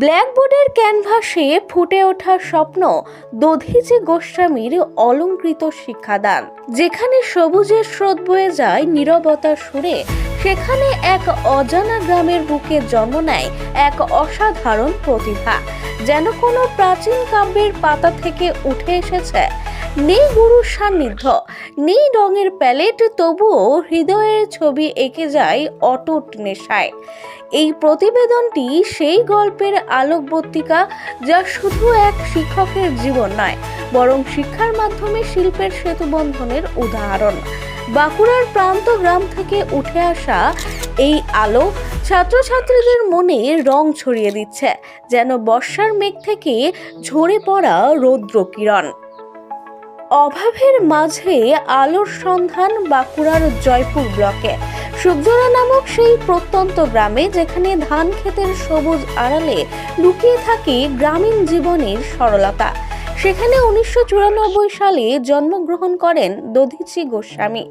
ব্ল্যাকবোর্ডের ক্যানভাসে ফুটে ওঠা স্বপ্ন দধিচি গোস্বামীর অলঙ্কৃত শিক্ষাদান। যেখানে সবুজের স্রোত বয়ে যায় নিরবতা সুরে, সেখানে এক অজানা গ্রামের বুকে জন্ম নেয় এক অসাধারণ প্রতিভা। যেন কোনো প্রাচীন কাব্যের পাতা থেকে উঠে এসেছে নেই গুরুর সান্নিধ্য, নেই রঙের প্যালেট, তবুও হৃদয়ের ছবি এঁকে যায় অটুট নেশায়। এই প্রতিবেদনটি সেই গল্পের আলোকবর্তিকা যা শুধু এক শিক্ষকের জীবন নয়, বরং শিক্ষার মাধ্যমে শিল্পের সেতুবন্ধনের উদাহরণ। বাঁকুড়ার প্রান্ত গ্রাম থেকে উঠে আসা এই আলো ছাত্রছাত্রীদের মনে রং ছড়িয়ে দিচ্ছে, যেন বর্ষার মেঘ থেকে ঝরে পড়া রৌদ্র কিরণ অভাবের মাঝে আলোর সন্ধান বাঁকুড়ার জয়পুর ব্লকে। সুখজোড়া নামক সেই প্রত্যন্ত গ্রামে যেখানে ধান ক্ষেতের সবুজ আড়ালে লুকিয়ে থাকে গ্রামীণ জীবনের সরলতা। সেখানে উনিশশো চুরানব্বই সালে জন্মগ্রহণ করেন দধিচি গোস্বামী।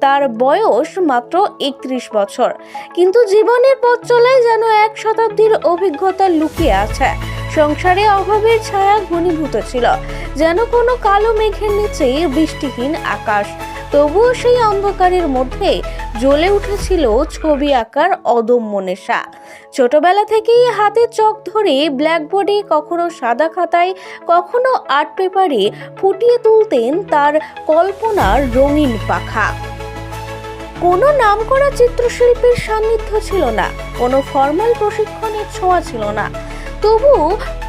তার বয়স মাত্র একত্রিশ বছর। কিন্তু জীবনের পথ চলায় যেন এক শতাব্দীর অভিজ্ঞতা লুকিয়ে আছে। সংসারে অভাবের ছায়া ঘনীভূত ছিল। যেন কোনো কালো মেঘের নিচে বৃষ্টিহীন আকাশ। তবুও সেই অন্ধকারের মধ্যে জ্বলে উঠেছিল ছবি আঁকার অদম্য নেশা। ছোটবেলা থেকেই হাতে চক ধরে ব্ল্যাকবোর্ডে কখনো সাদা খাতায়, কখনো আর্ট পেপারে ফুটিয়ে তুলতেন তার কল্পনার রঙিন পাখা। কোনো নামকরা চিত্রশিল্পীর সান্নিধ্য ছিল না, কোনো ফর্মাল প্রশিক্ষণের ছোঁয়া ছিল না। তবু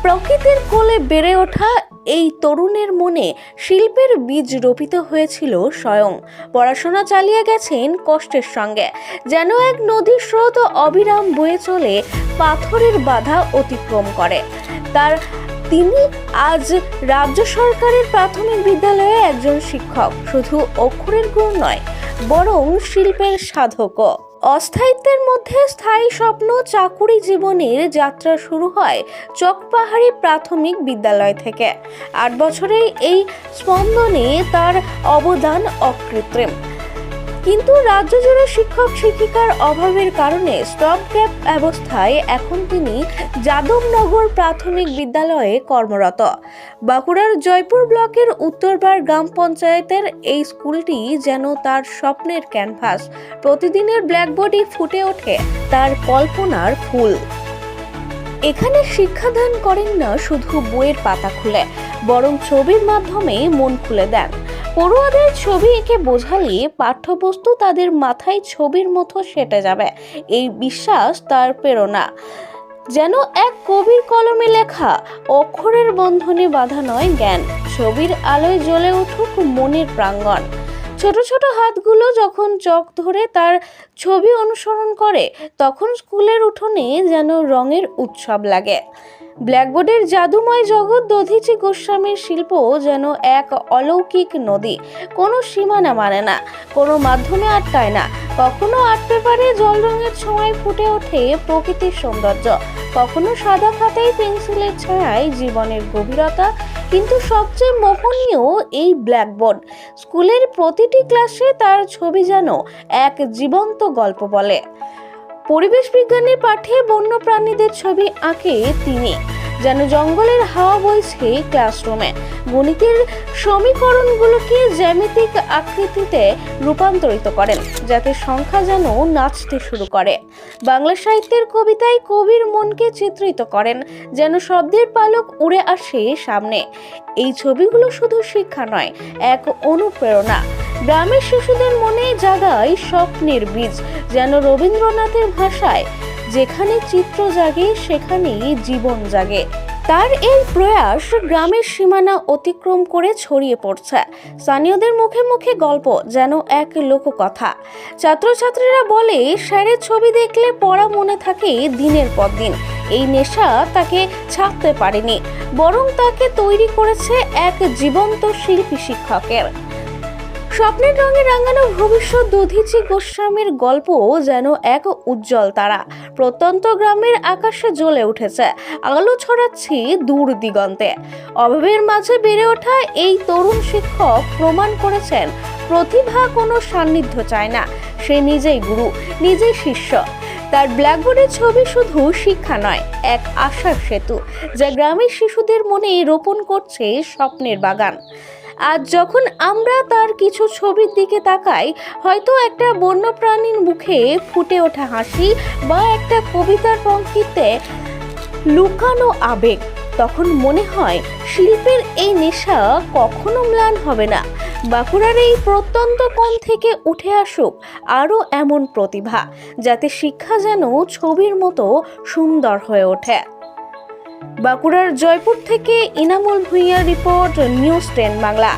প্রকৃতির কোলে বেড়ে ওঠা এই তরুণের মনে শিল্পের বীজ রোপিত হয়েছিল স্বয়ং। পড়াশোনা চালিয়ে গেছেন কষ্টের সঙ্গে। যেন এক নদীর স্রোত অবিরাম বয়ে চলে, পাথরের বাধা অতিক্রম করে। তার তিনি আজ রাজ্য সরকারের প্রাথমিক বিদ্যালয়ে একজন শিক্ষক, শুধু অক্ষরের গুণ নয়, বরং শিল্পের সাধকও। অস্থায়িত্বের মধ্যে স্থায়ী স্বপ্ন চাকুরি জীবনের যাত্রা শুরু হয় চকপাহাড়ি প্রাথমিক বিদ্যালয় থেকে। আট বছরের এই স্পন্দনে তার অবদান অকৃত্রিম। কিন্তু রাজ্য জুড়ে শিক্ষক শিক্ষিকার অভাবের কারণে স্টপ গ্যাপ ব্যবস্থায় এখন তিনি যাদবনগর প্রাথমিক বিদ্যালয়ে কর্মরত। বাঁকুড়ার জয়পুর ব্লকের উত্তরবার গ্রাম পঞ্চায়েতের এই স্কুলটি যেন তার স্বপ্নের ক্যানভাস। প্রতিদিনের ব্ল্যাকবোর্ডে ফুটে ওঠে তার কল্পনার ফুল। এখানে শিক্ষাদান করেন না শুধু বইয়ের পাতা খুলে, বরং ছবির মাধ্যমে মন খুলে দেন। পড়ুয়াদের ছবি এঁকে বোঝালে পাঠ্যবস্তু তাদের মাথায় ছবির মতো সেটে যাবে। এই বিশ্বাস তার প্রেরণা। যেন এক কবির কলমে লেখা, অক্ষরের বন্ধনে বাধা নয় জ্ঞান, ছবির আলোয় জ্বলে উঠুক মনের প্রাঙ্গণ। ছোট ছোট হাতগুলো যখন চক ধরে তার ছবি অনুসরণ করে, তখন স্কুলের উঠোনে যেন রঙের উৎসব লাগে। ব্ল্যাকবোর্ডের জাদুময় জগৎ দধিচি গোস্বামীর শিল্প যেন এক অলৌকিক নদী। কোনো সীমানা মানে না, কোনো মাধ্যমে আটকায় না। কখনো আর্ট পারে জল রঙের ছোঁয়ায় ফুটে ওঠে প্রকৃতির সৌন্দর্য। কখনো সাদা খাতায় পেন্সিলের ছায়ায় জীবনের গভীরতা। কিন্তু সবচেয়ে মোহনীয় এই ব্ল্যাকবোর্ড, স্কুলের প্রতিটি ক্লাসে তার ছবি যেন এক জীবন্ত গল্প বলে। পরিবেশ বিজ্ঞানের পাঠে বন্য প্রাণীদের ছবি আঁকে তিনি, যেন জঙ্গলের হাওয়া বইছে ক্লাসরুমে। গণিতের সমীকরণগুলোকে জ্যামিতিক আকৃতিতে রূপান্তরিত করেন, যাতে সংখ্যা যেন নাচতে শুরু করে। বাংলা সাহিত্যের কবিতায় কবির মনকে চিত্রিত করেন, যেন শব্দের পালক উড়ে আসে সামনে। এই ছবিগুলো শুধু শিক্ষা নয়, এক অনুপ্রেরণা। গ্রামের শিশুদের মনে জাগায় স্বপ্নের বীজ, যেন রবীন্দ্রনাথের ভাষায়, যেখানে চিত্র জাগে, সেখানেই জীবন জাগে। তার এই প্রয়াস গ্রামের সীমানা অতিক্রম করে ছড়িয়ে পড়ছে। স্থানীয়দের মুখে মুখে গল্প, যেন এক লোককথা। ছাত্রছাত্রীরা বলে, স্যারের ছবি দেখলে পড়া মনে থাকে দিনের পর দিন। এই নেশা তাকে ছাপতে পারেনি, বরং তাকে তৈরি করেছে এক জীবন্ত শিল্পী শিক্ষকের। স্বপ্নের রঙে রাঙানো ভবিষ্যৎ দধিচি গোস্বামীর গল্প যেন এক উজ্জ্বল তারা। প্রত্যন্ত গ্রামের আকাশে জ্বলে উঠেছে। আলো ছড়াচ্ছি দূর দিগন্তে। অভাবের মাঝে বেড়ে ওঠা এই তরুণ শিক্ষক প্রমাণ করেছেন, প্রতিভা কোনো সান্নিধ্য চায় না। সে নিজেই গুরু, নিজেই শিষ্য। তার ব্ল্যাকবোর্ডের ছবি শুধু শিক্ষা নয়, এক আশার সেতু, যা গ্রামের শিশুদের মনে রোপণ করছে স্বপ্নের বাগান। আজ যখন আমরা তার কিছু ছবির দিকে তাকাই, হয়তো একটা বন্যপ্রাণীর মুখে ফুটে ওঠা হাসি বা একটা কবিতার পঙ্ক্তিতে লুকানো আবেগ, তখন মনে হয় শিল্পের এই নেশা কখনো ম্লান হবে না। বাঁকুড়ার এই প্রত্যন্ত কোণ থেকে উঠে আসুক আরও এমন প্রতিভা, যাতে শিক্ষা যেন ছবির মতো সুন্দর হয়ে ওঠে। বাঁকুড়ার জয়পুর থেকে ইনামুল ভুঁইয়ার রিপোর্ট নিউজ টেন বাংলা।